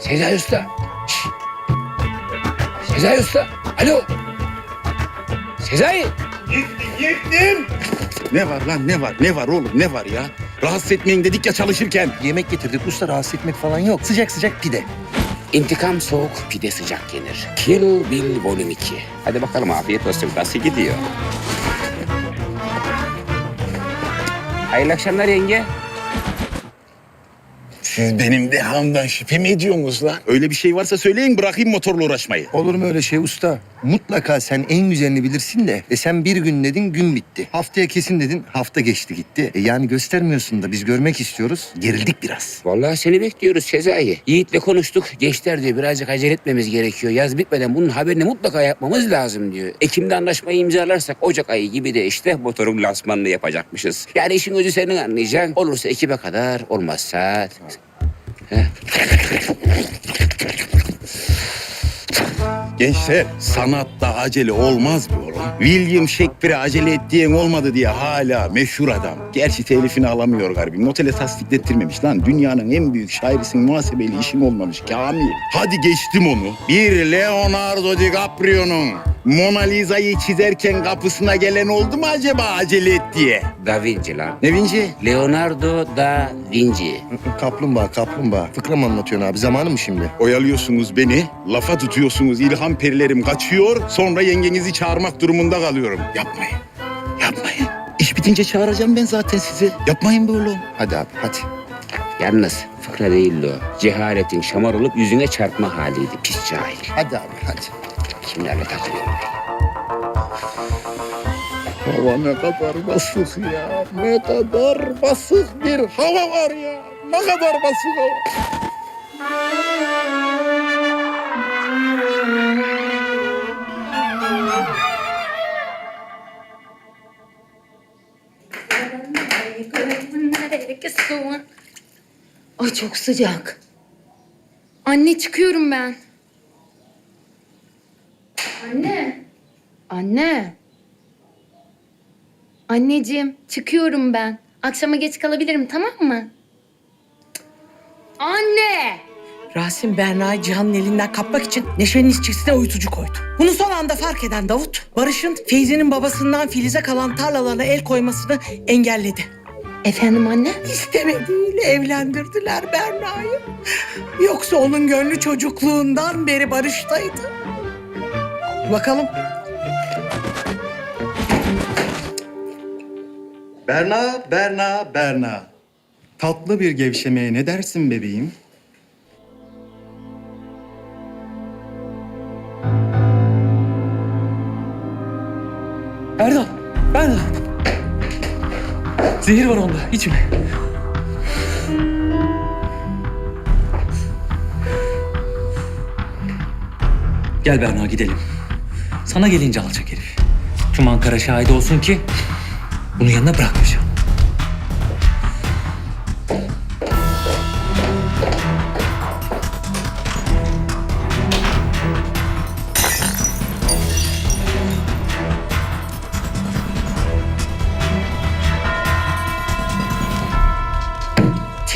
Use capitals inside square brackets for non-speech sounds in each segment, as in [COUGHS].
Sezai Usta. Şşş. Sezai Usta. Alo. Sezai. Gittim. Ne var lan ne var ne var oğlum ne var ya? Rahatsız etmeyin dedik ya çalışırken. Yemek getirdik usta rahatsız etmek falan yok. Sıcak sıcak pide. İntikam soğuk, pide sıcak yenir. Kill Bill Volume 2. Hadi bakalım afiyet olsun. Nasıl gidiyor? Hayırlı akşamlar yenge. Siz benim dehamdan şüphe mi ediyorsunuz lan? Öyle bir şey varsa söyleyin bırakayım motorla uğraşmayı. Olur mu öyle şey usta? Mutlaka sen en güzelini bilirsin de. E sen bir gün dedin gün bitti. Haftaya kesin dedin hafta geçti gitti. E yani göstermiyorsun da biz görmek istiyoruz. Gerildik biraz. Vallahi seni bekliyoruz Sezai. Yiğit'le konuştuk. Gençler diyor birazcık acele etmemiz gerekiyor. Yaz bitmeden bunun haberini mutlaka yapmamız lazım diyor. Ekim'de anlaşmayı imzalarsak Ocak ayı gibi de işte motorun lansmanını yapacakmışız. Yani işin özü senin anlayacaksın. Olursa Ekim'e kadar olmazsa... Ja. Gençler sanatta acele olmaz mı oğlum? William Shakespeare acele ettiğin olmadı diye hala meşhur adam. Gerçi telifini alamıyor galiba. Notele tasdiklettirmemiş lan. Dünyanın en büyük şairisin muhasebeli işim olmamış Kamil. Hadi geçtim onu. Bir Leonardo DiCaprio'nun Mona Lisa'yı çizerken kapısına gelen oldu mu acaba acele et diye? Da Vinci lan. Ne Vinci? Leonardo da Vinci. Kaplumbağa kaplumbağa. Fıkra mı anlatıyorsun abi? Zamanı mı şimdi? Oyalıyorsunuz beni, lafa tutuyorsunuz, ilham perilerim kaçıyor, sonra yengenizi çağırmak durumunda kalıyorum. Yapmayın, yapmayın. İş bitince çağıracağım ben zaten sizi. Yapmayın böyle. Hadi abi hadi. Yalnız fıkra değildi o. Cehaletin şamar olup yüzüne çarpma haliydi pis cahil. Hadi abi hadi. Kimlerle takılıyorum Hava ne kadar basık ya, ne kadar basık bir hava var ya. Ne kadar basık hava. Ay çok sıcak. Anne çıkıyorum ben. Anne. Anne. Anneciğim çıkıyorum ben. Akşama geç kalabilirim tamam mı? Cık. Anne. Rasim Berna'yı Cihan'ın elinden kapmak için Neşe'nin içkisine uyutucu koydu. Bunu son anda fark eden Davut, Barış'ın Feyzi'nin babasından Filiz'e kalan tarlalarına el koymasını engelledi. Efendim anne? İstemediğiyle evlendirdiler Berna'yı. Yoksa onun gönlü çocukluğundan beri Barış'taydı. Bakalım. Berna, Berna, Berna. Tatlı bir gevşemeye ne dersin bebeğim? Erdal, Zehir var onda, içme. Gel Berna gidelim. Sana gelince alacak herif. Tüm Ankara şahit olsun ki bunu yanına bırakmayacağım.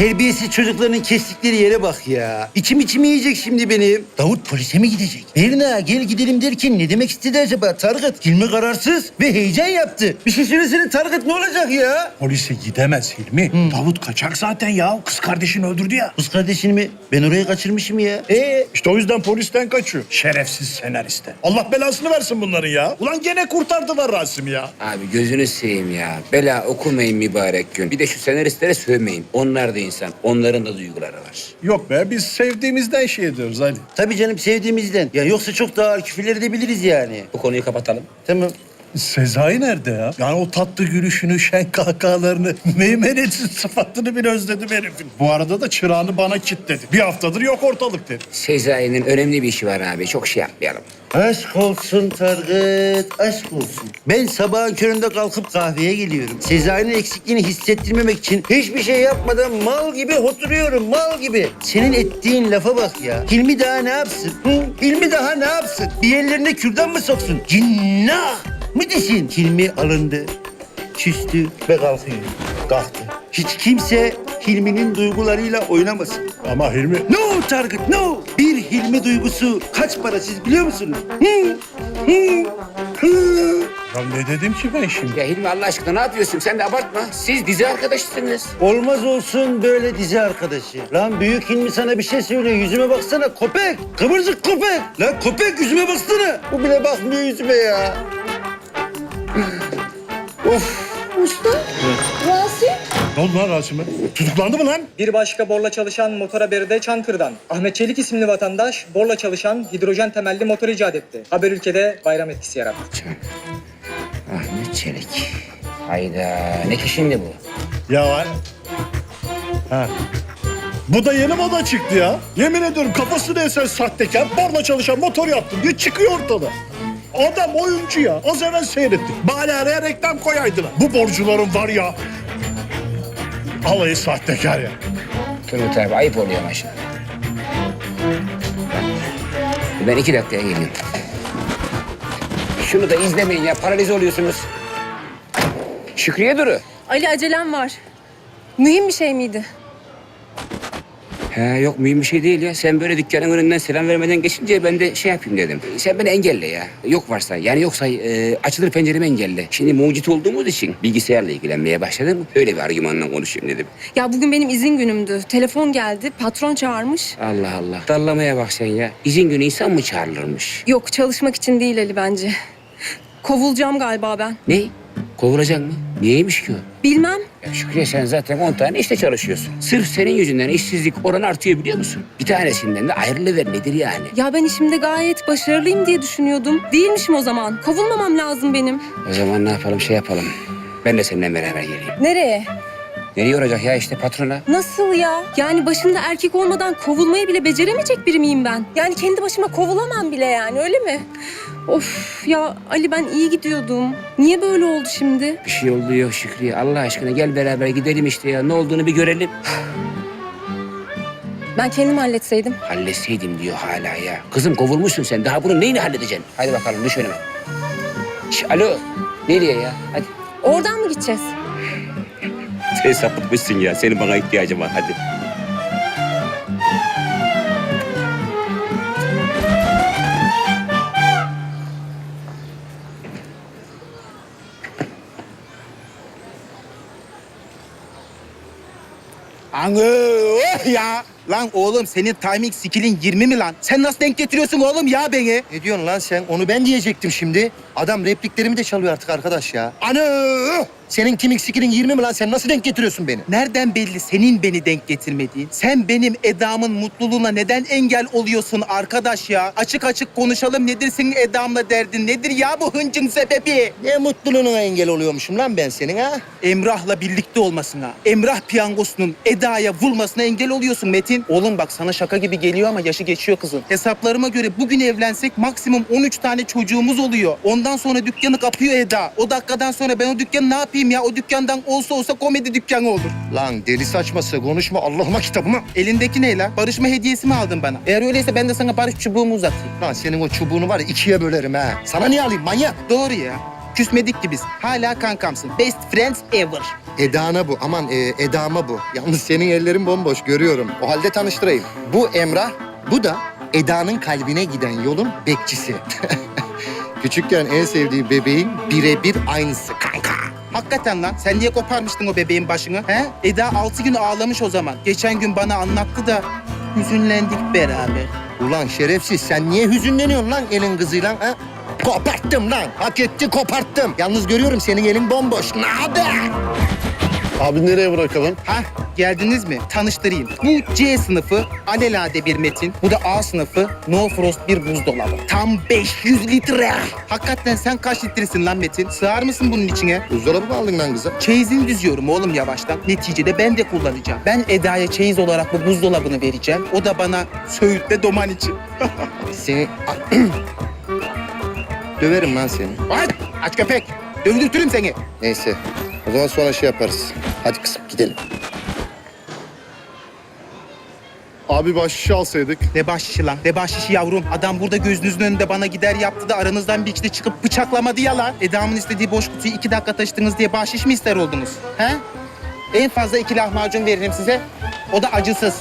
Terbiyesiz çocukların kestikleri yere bak ya. İçim içimi yiyecek şimdi benim. Davut polise mi gidecek? Berna gel gidelim derken ne demek istedi acaba? Tarık Hilmi kararsız ve heyecan yaptı. Bir şey söylesene Tarık ne olacak ya? Polise gidemez Hilmi. Davut kaçak zaten ya. Kız kardeşini öldürdü ya. Kız kardeşini mi? Ben oraya kaçırmışım ya. Ee, İşte o yüzden polisten kaçıyor. Şerefsiz senariste. Allah belasını versin bunların ya. Ulan gene kurtardılar Rasim ya. Abi gözünü seveyim ya. Bela okumayın mübarek gün. Bir de şu senaristlere sövmeyin. Onlar da insan. Onların da duyguları var. Yok be biz sevdiğimizden şey ediyoruz hadi. tabii canım sevdiğimizden. Ya yoksa çok daha ağır küfürler edebiliriz yani. Bu konuyu kapatalım. Tamam. Sezai nerede ya? Yani o tatlı gülüşünü, şen kahkahalarını, meymenetsiz sıfatını bile özledim herifin. Bu arada da çırağını bana kilitledi. Bir haftadır yok ortalık dedi. Sezai'nin önemli bir işi var abi. Çok şey yapmayalım. Aşk olsun Targıt, aşk olsun. Ben sabahın köründe kalkıp kahveye geliyorum. Sezai'nin eksikliğini hissettirmemek için hiçbir şey yapmadan mal gibi oturuyorum, mal gibi. Senin ettiğin lafa bak ya. Hilmi daha ne yapsın? Hı? Hilmi daha ne yapsın? Bir yerlerine kürdan mı soksun? Cinnah desin? Hilmi alındı, küstü ve kalkıyor. Kalktı. Hiç kimse Hilmi'nin duygularıyla oynamasın. Ama Hilmi... No Target no. Bir Hilmi duygusu kaç para siz biliyor musunuz? Hı? Hı? Hı? Ya ne dedim ki ben şimdi? Ya Hilmi Allah aşkına ne yapıyorsun? Sen de abartma. Siz dizi arkadaşısınız. Olmaz olsun böyle dizi arkadaşı. Lan büyük Hilmi sana bir şey söylüyor. Yüzüme baksana köpek. Kıvırcık köpek. Lan köpek yüzüme baksana. Bu bile bakmıyor yüzüme ya. Of. Ne oldu lan Rasim'e? Tutuklandı mı lan? Bir başka borla çalışan motor haberi de Çankırı'dan. Ahmet Çelik isimli vatandaş borla çalışan hidrojen temelli motor icat etti. Haber ülkede bayram etkisi yarattı. Ahmet Çelik. Hayda. Ne ki şimdi bu? Ya ha. Bu da yeni moda çıktı ya. Yemin ediyorum kafası da esen sahtekar, borla çalışan motor yaptım diye çıkıyor ortada. Adam oyuncu ya. Az evvel seyrettik. Bari araya reklam koyaydılar. Bu borcuların var ya. Alayı sahtekar ya. Turgut abi ayıp oluyor ama şimdi. Ben iki dakikaya geliyorum. Şunu da izlemeyin ya. Paralize oluyorsunuz. Şükriye Duru. Ali acelem var. Mühim bir şey miydi? He yok mühim bir şey değil ya. Sen böyle dükkanın önünden selam vermeden geçince ben de şey yapayım dedim. Sen beni engelle ya. Yok varsa yani yoksa e, açılır penceremi engelle. Şimdi mucit olduğumuz için bilgisayarla ilgilenmeye başladım. Öyle bir argümanla konuşayım dedim. Ya bugün benim izin günümdü. Telefon geldi, patron çağırmış. Allah Allah. Dallamaya bak sen ya. İzin günü insan mı çağrılırmış? Yok çalışmak için değil Ali bence. Kovulacağım galiba ben. Ne? Kovulacak mı? Niyeymiş ki o? Bilmem. Ya Şükriye sen zaten 10 tane işte çalışıyorsun. Sırf senin yüzünden işsizlik oranı artıyor biliyor musun? Bir tanesinden de ayrılıver nedir yani? Ya ben işimde gayet başarılıyım diye düşünüyordum. Değilmişim o zaman. Kovulmamam lazım benim. O zaman ne yapalım şey yapalım. Ben de seninle beraber geleyim. Nereye? Nereye olacak ya işte patrona? Nasıl ya? Yani başımda erkek olmadan kovulmayı bile beceremeyecek biri miyim ben? Yani kendi başıma kovulamam bile yani öyle mi? Of ya Ali ben iyi gidiyordum. Niye böyle oldu şimdi? Bir şey oldu yok Şükriye. Allah aşkına gel beraber gidelim işte ya. Ne olduğunu bir görelim. Ben kendim halletseydim. Halletseydim diyor hala ya. Kızım kovulmuşsun sen. Daha bunun neyini halledeceksin? Hadi bakalım düş önüme. Şş, alo. Nereye ya? Hadi. Oradan mı gideceğiz? Sen sapıtmışsın ya. Senin bana ihtiyacın var. Hadi. Anı oh ya. Lan oğlum senin timing skill'in 20 mi lan? Sen nasıl denk getiriyorsun oğlum ya beni? Ne diyorsun lan sen? Onu ben diyecektim şimdi. Adam repliklerimi de çalıyor artık arkadaş ya. Anı! Senin kimik skillin 20 mi lan? Sen nasıl denk getiriyorsun beni? Nereden belli senin beni denk getirmediğin? Sen benim Eda'mın mutluluğuna neden engel oluyorsun arkadaş ya? Açık açık konuşalım nedir senin Eda'mla derdin? Nedir ya bu hıncın sebebi? Ne mutluluğuna engel oluyormuşum lan ben senin ha? Emrah'la birlikte olmasına, Emrah piyangosunun Eda'ya vurmasına engel oluyorsun Metin. Oğlum bak sana şaka gibi geliyor ama yaşı geçiyor kızın. Hesaplarıma göre bugün evlensek maksimum 13 tane çocuğumuz oluyor. Ondan sonra dükkanı kapıyor Eda. O dakikadan sonra ben o dükkanı ne yapayım ya? O dükkandan olsa olsa komedi dükkanı olur. Lan deli saçması konuşma Allah'ıma kitabıma. Elindeki ne la? Barışma hediyesi mi aldın bana? Eğer öyleyse ben de sana barış çubuğumu uzatayım. Lan senin o çubuğunu var ya ikiye bölerim ha. Sana niye alayım manyak? Doğru ya. Küsmedik ki biz. Hala kankamsın. Best friends ever. Edana bu. Aman e, edama bu. Yalnız senin ellerin bomboş görüyorum. O halde tanıştırayım. Bu Emrah, bu da Eda'nın kalbine giden yolun bekçisi. [LAUGHS] Küçükken en sevdiği bebeğin birebir aynısı kanka. Hakikaten lan. Sen niye koparmıştın o bebeğin başını? He? Eda altı gün ağlamış o zaman. Geçen gün bana anlattı da hüzünlendik beraber. Ulan şerefsiz sen niye hüzünleniyorsun lan elin kızıyla ha? Koparttım lan. Hak etti koparttım. Yalnız görüyorum senin elin bomboş. Ne haber? Abi nereye bırakalım? Hah geldiniz mi? Tanıştırayım. Bu C sınıfı alelade bir metin. Bu da A sınıfı no frost bir buzdolabı. Tam 500 litre. Hakikaten sen kaç litresin lan Metin? Sığar mısın bunun içine? Buzdolabı mı aldın lan kıza? Çeyizini düzüyorum oğlum yavaştan. Neticede ben de kullanacağım. Ben Eda'ya çeyiz olarak bu buzdolabını vereceğim. O da bana söğüt ve doman için. [LAUGHS] Seni... [CLEARS THROAT] Döverim lan seni. Aç, aç köpek. Dövdürtürüm seni. Neyse. O zaman sonra şey yaparız. Hadi kızım gidelim. Abi bahşişi alsaydık. Ne bahşişi lan? Ne bahşişi yavrum? Adam burada gözünüzün önünde bana gider yaptı da aranızdan bir kişi de çıkıp bıçaklamadı ya lan. Eda'mın istediği boş kutuyu iki dakika taşıdınız diye bahşiş mi ister oldunuz? He? En fazla iki lahmacun veririm size. O da acısız.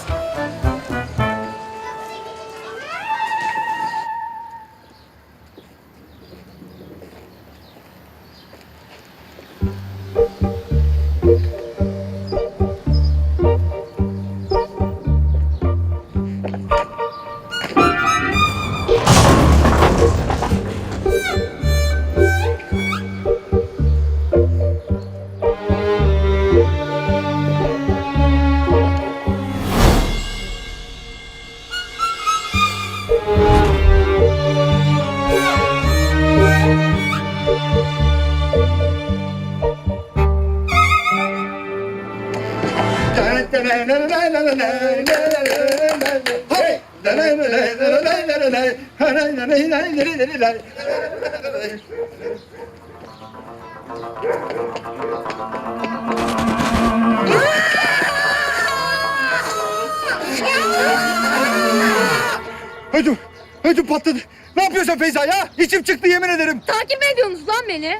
Ödüm, ödüm patladı. Ne yapıyorsun Feyza ya? İçim çıktı yemin ederim. Takip ediyorsunuz lan beni?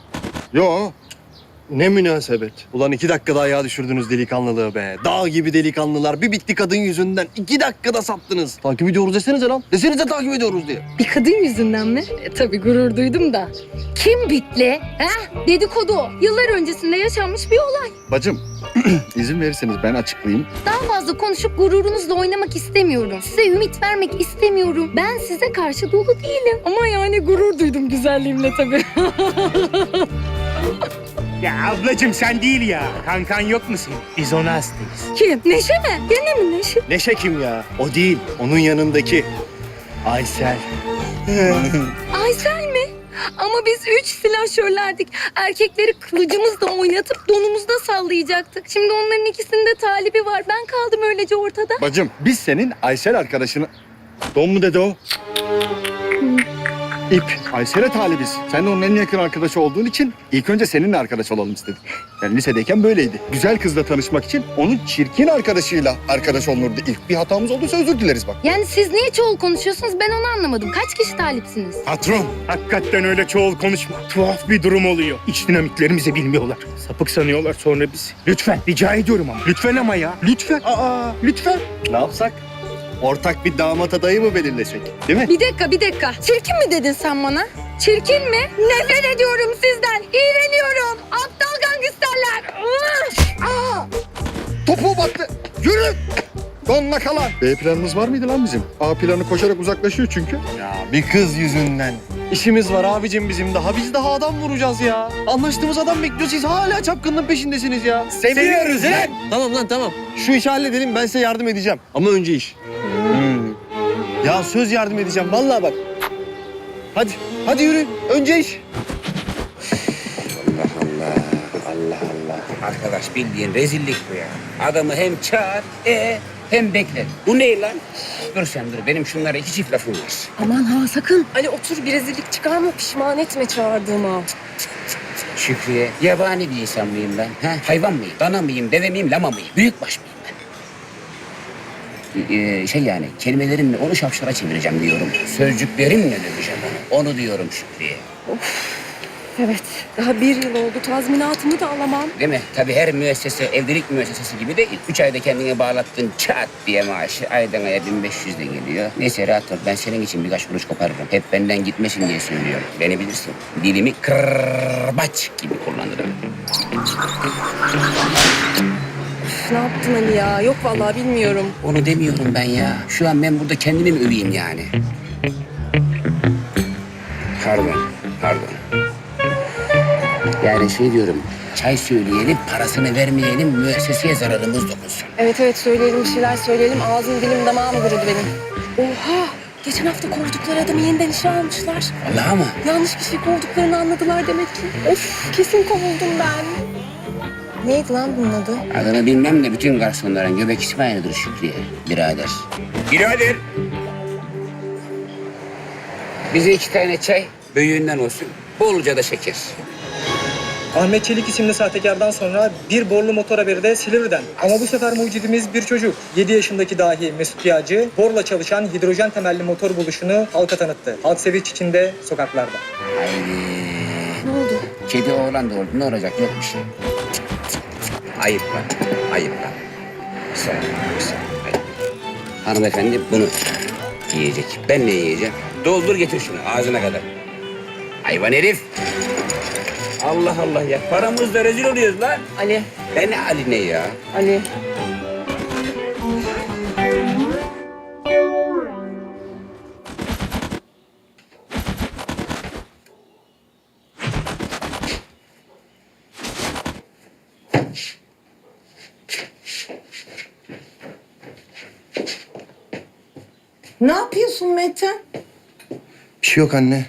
Yo. Ne münasebet. Ulan iki dakikada ayağa düşürdünüz delikanlılığı be. Dağ gibi delikanlılar. Bir bitti kadın yüzünden. iki dakikada sattınız. Takip ediyoruz desenize lan. Desenize takip ediyoruz diye. Bir kadın yüzünden mi? E, tabii gurur duydum da. Kim bitli? He? Dedikodu. Yıllar öncesinde yaşanmış bir olay. Bacım, [CLEARS THROAT] izin verirseniz ben açıklayayım. Daha fazla konuşup gururunuzla oynamak istemiyorum. Size ümit vermek istemiyorum. Ben size karşı dolu değilim. Ama yani gurur duydum güzelliğimle tabii. [LAUGHS] Ya ablacığım sen değil ya. Kankan yok mu senin? Biz ona hastayız. Kim? Neşe mi? Gene mi Neşe? Neşe kim ya? O değil. Onun yanındaki. Aysel. [LAUGHS] Aysel mi? Ama biz üç silahşörlerdik. Erkekleri kılıcımızla oynatıp donumuzda sallayacaktık. Şimdi onların ikisinde talibi var. Ben kaldım öylece ortada. Bacım, biz senin Aysel arkadaşını... Don mu dedi o? İp. Aysel'e talibiz. Sen de onun en yakın arkadaşı olduğun için ilk önce seninle arkadaş olalım istedik. Yani lisedeyken böyleydi. Güzel kızla tanışmak için onun çirkin arkadaşıyla arkadaş olunurdu. İlk bir hatamız olduysa özür dileriz bak. Yani siz niye çoğul konuşuyorsunuz ben onu anlamadım. Kaç kişi talipsiniz? Patron, hakikaten öyle çoğul konuşma. Tuhaf bir durum oluyor. İç dinamiklerimizi bilmiyorlar. Sapık sanıyorlar sonra bizi. Lütfen, rica ediyorum ama. Lütfen ama ya. Lütfen. Aa, lütfen. Ne yapsak? Ortak bir damat adayı mı belirlesek? Değil mi? Bir dakika bir dakika. Çirkin mi dedin sen bana? Çirkin mi? Nefret ediyorum sizden. İğreniyorum. Aptal gangsterler. Aa! Topuğu battı. Yürü! Donla kalan. B planımız var mıydı lan bizim? A planı koşarak uzaklaşıyor çünkü. Ya bir kız yüzünden. İşimiz var abicim bizim daha. Biz daha adam vuracağız ya. Anlaştığımız adam bekliyor. Siz hala çapkınlığın peşindesiniz ya. Seviyoruz lan. Tamam lan tamam. Şu işi halledelim ben size yardım edeceğim. Ama önce iş. Hmm. Ya söz yardım edeceğim vallahi bak. Hadi, hadi yürü. Önce iş. Allah Allah. Allah Allah. Arkadaş bildiğin rezillik bu ya. Adamı hem çağır, e hem bekle. Bu ne lan? Dur sen dur. Benim şunlara iki çift lafım var. Aman ha sakın. Ali otur bir rezillik çıkarma pişman etme çağırdığıma. Şükriye, yabani bir insan mıyım ben? Ha? Hayvan mıyım? Dana mıyım? Deve miyim? Lama mıyım? Büyükbaş mıyım ben? Ee, şey yani kelimelerimle onu şapşala çevireceğim diyorum. Sözcüklerimle döveceğim onu. Onu diyorum Şükriye. Evet daha bir yıl oldu tazminatımı da alamam. Değil mi? Tabii her müessese evlilik müessesesi gibi de üç ayda kendine bağlattığın çat diye maaşı aydan aya 1500'den geliyor. Neyse rahat ol ben senin için birkaç kuruş koparırım. Hep benden gitmesin diye söylüyorum. Beni bilirsin. Dilimi kırbaç gibi kullanırım. Üf, ne yaptın Ali ya? Yok vallahi bilmiyorum. Onu demiyorum ben ya. Şu an ben burada kendimi mi öveyim yani? Pardon, pardon. Yani şey diyorum, çay söyleyelim, parasını vermeyelim, müesseseye zararımız dokunsun. Evet evet söyleyelim bir şeyler söyleyelim. Ağzım dilim damağım kurudu benim. Oha! Geçen hafta kovdukları adamı yeniden işe almışlar. Allah'a mı? Yanlış kişiyi kovduklarını anladılar demek ki. Of kesin kovuldum ben. Neydi lan bunun adı? Adını bilmem de bütün garsonların göbek ismi aynıdır Şükrü'ye, birader. Birader! Bize iki tane çay, büyüğünden olsun. Bolca da şeker. Ahmet Çelik isimli sahtekardan sonra bir borlu motor haberi de Silivri'den. Ama bu sefer mucidimiz bir çocuk. 7 yaşındaki dahi Mesut Yağcı, borla çalışan hidrojen temelli motor buluşunu halka tanıttı. Halk sevinç içinde sokaklarda. Haydi. Ne oldu? Kedi oğlan da oldu. Ne olacak? Yok bir şey. Ayıp lan. Ayıp lan. Bir saniye, bir saniye. Ayıp. Hanımefendi bunu yiyecek. Ben ne yiyeceğim? Doldur getir şunu ağzına kadar. Hayvan herif. Allah Allah ya. Paramızla rezil oluyoruz lan. Ali, Ben Ali ne ya? Ali. Ne yapıyorsun Metin? Bir şey yok anne.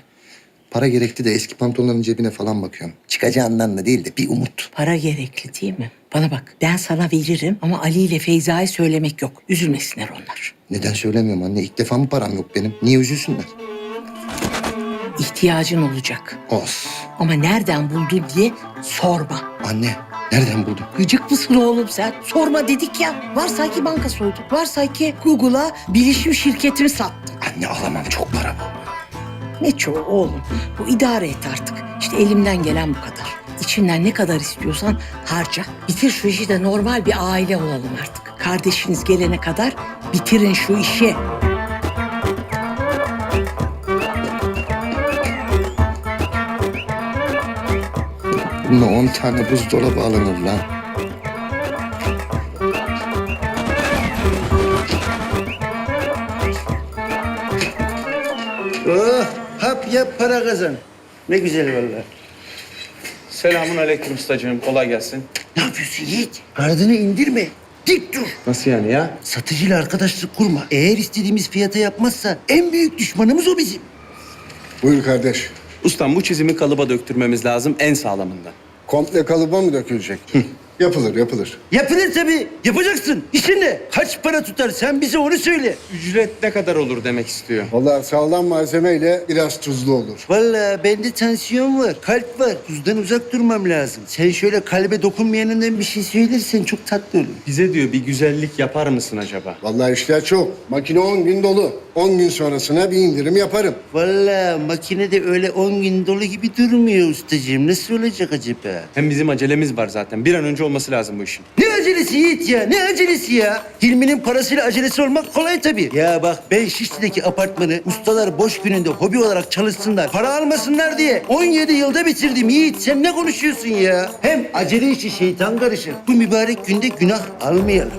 Para gerekti de eski pantolonların cebine falan bakıyorum. Çıkacağından da değil de bir umut. Para gerekli değil mi? Bana bak ben sana veririm ama Ali ile Feyza'ya söylemek yok. Üzülmesinler onlar. Neden söylemiyorum anne? İlk defa mı param yok benim? Niye üzülsünler? İhtiyacın olacak. Os. Ama nereden buldun diye sorma. Anne nereden buldun? Gıcık mısın oğlum sen? Sorma dedik ya. Varsay ki banka soydun. Varsay ki Google'a bilişim şirketini sattın. Anne alamam çok para bu. Ne çoğu oğlum. Bu idare et artık. İşte elimden gelen bu kadar. İçinden ne kadar istiyorsan harca. Bitir şu işi de normal bir aile olalım artık. Kardeşiniz gelene kadar bitirin şu işi. Bununla 10 tane buzdolabı alınır lan. Yap para kazan. Ne güzel vallahi. Selamun aleyküm ustacığım. Kolay gelsin. Ne yapıyorsun Yiğit? Gardını indirme. Dik dur. Nasıl yani ya? Satıcıyla arkadaşlık kurma. Eğer istediğimiz fiyata yapmazsa en büyük düşmanımız o bizim. Buyur kardeş. Ustam bu çizimi kalıba döktürmemiz lazım en sağlamından. Komple kalıba mı dökülecek? Yapılır yapılır. Yapılır tabii. Yapacaksın. İşin ne? Kaç para tutar? Sen bize onu söyle. Ücret ne kadar olur demek istiyor. Vallahi sağlam malzemeyle biraz tuzlu olur. Vallahi bende tansiyon var, kalp var. Tuzdan uzak durmam lazım. Sen şöyle kalbe dokunmayanından bir şey söylersen çok tatlı olur. Bize diyor bir güzellik yapar mısın acaba? Vallahi işler çok. Makine 10 gün dolu. 10 gün sonrasına bir indirim yaparım. Vallahi makinede öyle on gün dolu gibi durmuyor ustacığım. Nasıl olacak acaba? Hem bizim acelemiz var zaten. Bir an önce olması lazım bu işin. Ne acelesi Yiğit ya? Ne acelesi ya? Hilmi'nin parasıyla acelesi olmak kolay tabii. Ya bak ben Şişli'deki apartmanı ustalar boş gününde hobi olarak çalışsınlar, para almasınlar diye 17 yılda bitirdim Yiğit. Sen ne konuşuyorsun ya? Hem acele işi şeytan karışır. Bu mübarek günde günah almayalım.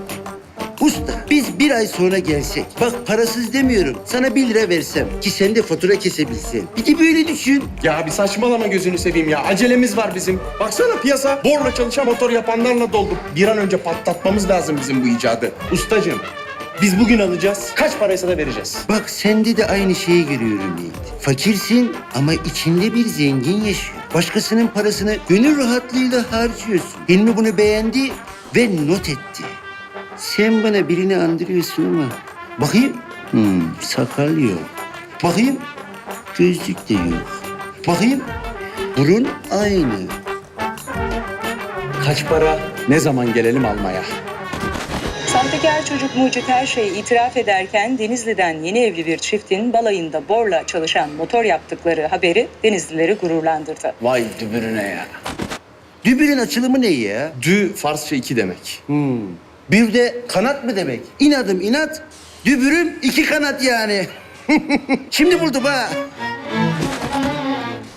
Usta biz bir ay sonra gelsek. Bak parasız demiyorum. Sana bir lira versem ki sen de fatura kesebilsen. Bir de böyle düşün. Ya bir saçmalama gözünü seveyim ya. Acelemiz var bizim. Baksana piyasa borla çalışan motor yapanlarla doldu. Bir an önce patlatmamız lazım bizim bu icadı. Ustacığım biz bugün alacağız. Kaç paraysa da vereceğiz. Bak sende de aynı şeyi görüyorum Yiğit. Fakirsin ama içinde bir zengin yaşıyor. Başkasının parasını gönül rahatlığıyla harcıyorsun. Hilmi bunu beğendi ve not etti. Sen bana birini andırıyorsun ama. Bakayım. Hmm, sakal yok. Bakayım. Gözlük de yok. Bakayım. Burun aynı. Kaç para? Ne zaman gelelim almaya? Sahtekar çocuk Mucit her şeyi itiraf ederken Denizli'den yeni evli bir çiftin balayında borla çalışan motor yaptıkları haberi Denizlileri gururlandırdı. Vay dübürüne ya. Dübürün açılımı ne ya? Dü Farsça iki demek. Hmm. Bir de kanat mı demek? İnadım inat, dübürüm iki kanat yani. [LAUGHS] Şimdi buldum ha.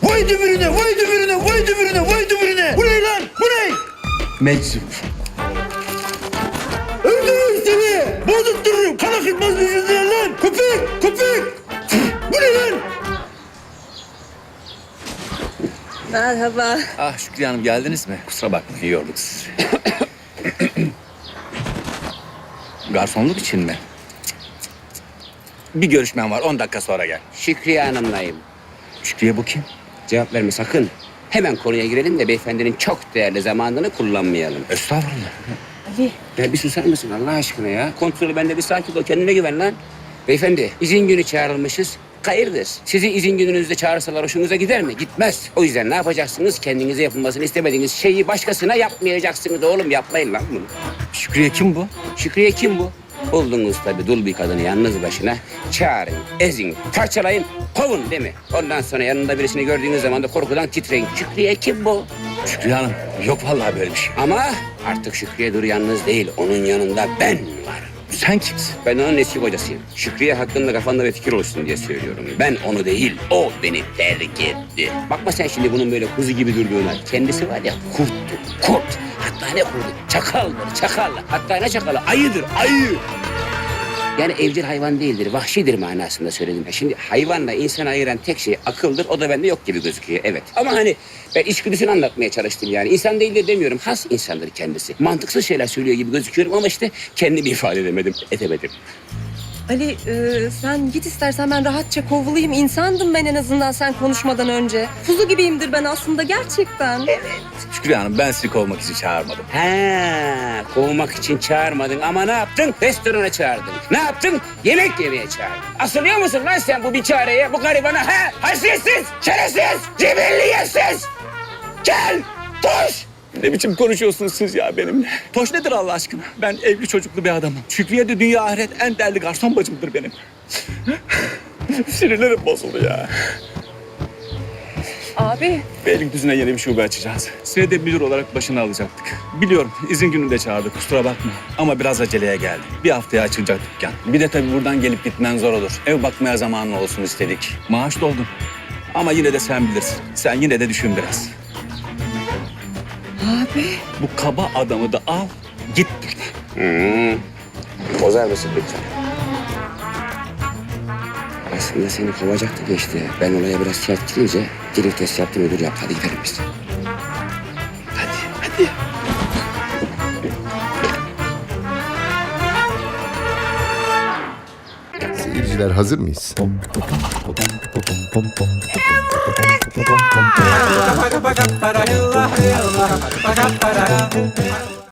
Vay dübürüne, vay dübürüne, vay dübürüne, vay dübürüne. Bu ne lan? Bu ne? Meczup. Öldürürüm seni. Bozuttururum. Kan akıtmaz yüzünden lan. Köpek, köpek. Bu ne lan? Merhaba. Ah Şükriye Hanım geldiniz mi? Kusura bakmayın yorduk sizi. [COUGHS] Garsonluk için mi? Bir görüşmem var 10 dakika sonra gel. Şükriye Hanım'layım. Şükriye bu kim? Cevap verme sakın. Hemen konuya girelim de beyefendinin çok değerli zamanını kullanmayalım. Estağfurullah. Ali. Ya bir susar mısın Allah aşkına ya? Kontrolü bende bir sakin ol. Kendine güven lan. Beyefendi izin günü çağrılmışız. Hayırdır? Sizi izin gününüzde çağırsalar hoşunuza gider mi? Gitmez. O yüzden ne yapacaksınız? Kendinize yapılmasını istemediğiniz şeyi başkasına yapmayacaksınız oğlum. Yapmayın lan bunu. Şükriye kim bu? Şükriye kim bu? Buldunuz tabii dul bir kadını yalnız başına. Çağırın, ezin, parçalayın, kovun değil mi? Ondan sonra yanında birisini gördüğünüz zaman da korkudan titreyin. Şükriye kim bu? Şükriye Hanım yok vallahi böyle bir şey. Ama artık Şükriye Dur yalnız değil. Onun yanında ben varım. Sen kimsin? Ben onun eski kocasıyım. Şükriye hakkında kafanda bir fikir oluşsun diye söylüyorum. Ben onu değil, o beni terk etti. Bakma sen şimdi bunun böyle kuzu gibi durduğuna. Kendisi var ya kurttu, kurt. Hatta ne kurdu? Çakaldır, çakal. Hatta ne çakalı? Ayıdır, ayı. Yani evcil hayvan değildir, vahşidir manasında söyledim. ben. Şimdi hayvanla insanı ayıran tek şey akıldır. O da bende yok gibi gözüküyor, evet. Ama hani ben içgüdüsünü anlatmaya çalıştım yani. İnsan değildir demiyorum, has insandır kendisi. Mantıksız şeyler söylüyor gibi gözüküyorum ama işte kendimi ifade edemedim, edemedim. Ali e, sen git istersen ben rahatça kovulayım. İnsandım ben en azından sen konuşmadan önce. Kuzu gibiyimdir ben aslında gerçekten. Şükriye Hanım ben sizi kovmak için çağırmadım. He, kovmak için çağırmadın ama ne yaptın? Restorana çağırdın. Ne yaptın? Yemek yemeye çağırdın. Asılıyor musun lan sen bu biçareye, bu garibana? He? Haysiyetsiz, şerefsiz, cibilliyetsiz. Gel, koş. Ne biçim konuşuyorsunuz siz ya benimle? Toş nedir Allah aşkına? Ben evli çocuklu bir adamım. Şükriye de dünya ahiret en değerli garson bacımdır benim. Sinirlerim bozuldu ya. Abi Beylikdüzü'ne yeni bir şube açacağız. Seni de müdür olarak başına alacaktık. Biliyorum izin gününde çağırdık kusura bakma. Ama biraz aceleye geldi. Bir haftaya açılacak dükkan. Bir de tabii buradan gelip gitmen zor olur. Ev bakmaya zamanın olsun istedik. Maaş doldun. Ama yine de sen bilirsin. Sen yine de düşün biraz. Abi. Bu kaba adamı da al git buradan. Hmm. Bozar mısın lütfen? Aslında seni kovacaktı da işte. Ben olaya biraz sert girince gelir test yaptı müdür yaptı. Hadi gidelim biz. Hadi, hadi. Seyirciler hazır mıyız?